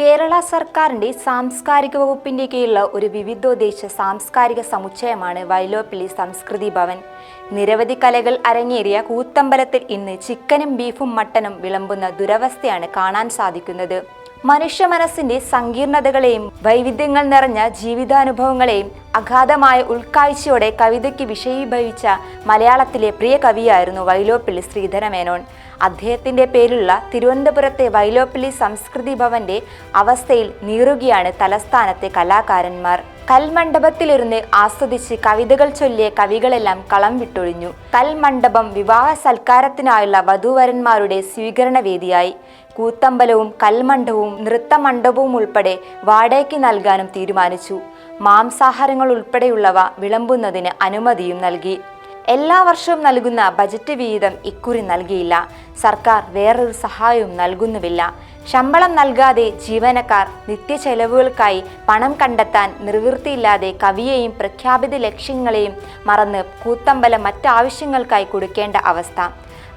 കേരള സർക്കാരിന്റെ സാംസ്കാരിക വകുപ്പിന്റെ കീഴിലുള്ള ഒരു വിവിധോദ്ദേശ സാംസ്കാരിക സമുച്ചയമാണ് വൈലോപ്പിള്ളി സംസ്കൃതി ഭവൻ. നിരവധി കലകൾ അരങ്ങേറിയ കൂത്തമ്പലത്തിൽ ഇന്ന് ചിക്കനും ബീഫും മട്ടനും വിളമ്പുന്ന ദുരവസ്ഥയാണ് കാണാൻ സാധിക്കുന്നത്. മനുഷ്യ മനസ്സിന്റെ സങ്കീർണതകളെയും വൈവിധ്യങ്ങൾ നിറഞ്ഞ ജീവിതാനുഭവങ്ങളെയും അഗാധമായ ഉൾക്കാഴ്ചയോടെ കവിതയ്ക്ക് വിഷയീഭവിച്ച മലയാളത്തിലെ പ്രിയ കവിയായിരുന്നു വൈലോപ്പിള്ളി ശ്രീധരമേനോൻ അദ്ദേഹത്തിന്റെ പേരിലുള്ള തിരുവനന്തപുരത്തെ വൈലോപ്പിള്ളി സംസ്കൃതി ഭവന്റെ അവസ്ഥയിൽ നീറുകയാണ് തലസ്ഥാനത്തെ കലാകാരന്മാർ. കൽമണ്ഡപത്തിലിരുന്ന് ആസ്വദിച്ച് കവിതകൾ ചൊല്ലിയ കവികളെല്ലാം കളം വിട്ടൊഴിഞ്ഞു കൽമണ്ഡപം വിവാഹ സൽക്കാരത്തിനായുള്ള വധുവരന്മാരുടെ സ്വീകരണ വേദിയായി കൂത്തമ്പലവും കൽമണ്ഡപവും നൃത്തമണ്ഡപവും ഉൾപ്പെടെ വാടകയ്ക്ക് നൽകാനും തീരുമാനിച്ചു. മാംസാഹാരങ്ങൾ ഉൾപ്പെടെയുള്ളവ വിളമ്പുന്നതിന് അനുമതിയും നൽകി. എല്ലാ വർഷവും നൽകുന്ന ബജറ്റ് വിഹിതം ഇക്കുറി നൽകിയില്ല. സർക്കാർ വേറൊരു സഹായവും നൽകുന്നുമില്ല ശമ്പളം നൽകാതെ ജീവനക്കാർ നിത്യചെലവുകൾക്കായി പണം കണ്ടെത്താൻ നിർവൃത്തിയില്ലാതെ കവിയെയും പ്രഖ്യാപിത ലക്ഷ്യങ്ങളെയും മറന്ന് കൂത്തമ്പലം മറ്റാവശ്യങ്ങൾക്കായി കൊടുക്കേണ്ട അവസ്ഥ.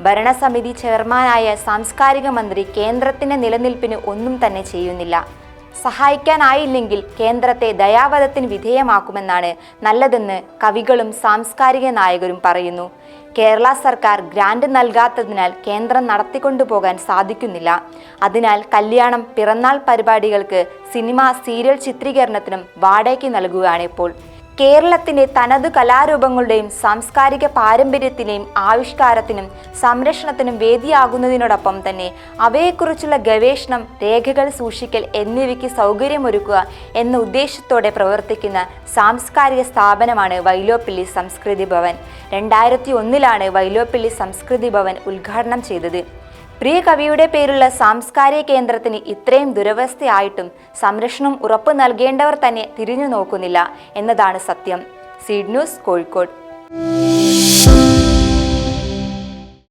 ഭരണസമിതി ചെയർമാനായ സാംസ്കാരിക മന്ത്രി കേന്ദ്രത്തിന്റെ നിലനിൽപ്പിന് ഒന്നും തന്നെ ചെയ്യുന്നില്ല. സഹായിക്കാനായില്ലെങ്കിൽ കേന്ദ്രത്തെ ദയാവധത്തിന് വിധേയമാക്കുമെന്നാണ് നല്ലതെന്ന് കവികളും സാംസ്കാരിക നായകരും പറയുന്നു. കേരള സർക്കാർ ഗ്രാന്റ് നൽകാത്തതിനാൽ കേന്ദ്രം നടത്തിക്കൊണ്ടുപോകാൻ സാധിക്കുന്നില്ല. അതിനാൽ കല്യാണം പിറന്നാൾ പരിപാടികൾക്ക് സിനിമ സീരിയൽ ചിത്രീകരണത്തിനും വാടകയ്ക്ക് നൽകുകയാണ് ഇപ്പോൾ. കേരളത്തിന്റെ തനതു കലാരൂപങ്ങളുടെയും സാംസ്കാരിക പാരമ്പര്യത്തിനെയും ആവിഷ്കാരത്തിനും സംരക്ഷണത്തിനും വേദിയാകുന്നതിനോടൊപ്പം തന്നെ അവയെക്കുറിച്ചുള്ള ഗവേഷണം രേഖകൾ സൂക്ഷിക്കൽ എന്നിവയ്ക്ക് സൗകര്യമൊരുക്കുക എന്ന ഉദ്ദേശത്തോടെ പ്രവർത്തിക്കുന്ന സാംസ്കാരിക സ്ഥാപനമാണ് വൈലോപ്പിള്ളി സംസ്കൃതി ഭവൻ. രണ്ടായിരത്തി ഒന്നിലാണ് വൈലോപ്പിള്ളി സംസ്കൃതി ഭവൻ ഉദ്ഘാടനം ചെയ്തത്. പ്രിയ കവിയുടെ പേരുള്ള സാംസ്കാരിക കേന്ദ്രത്തിന് ഇത്രയും ദുരവസ്ഥയായിട്ടും സംരക്ഷണം ഉറപ്പു നൽകേണ്ടവർ തന്നെ തിരിഞ്ഞു നോക്കുന്നില്ല എന്നതാണ് സത്യം. Seed news Kozhikode.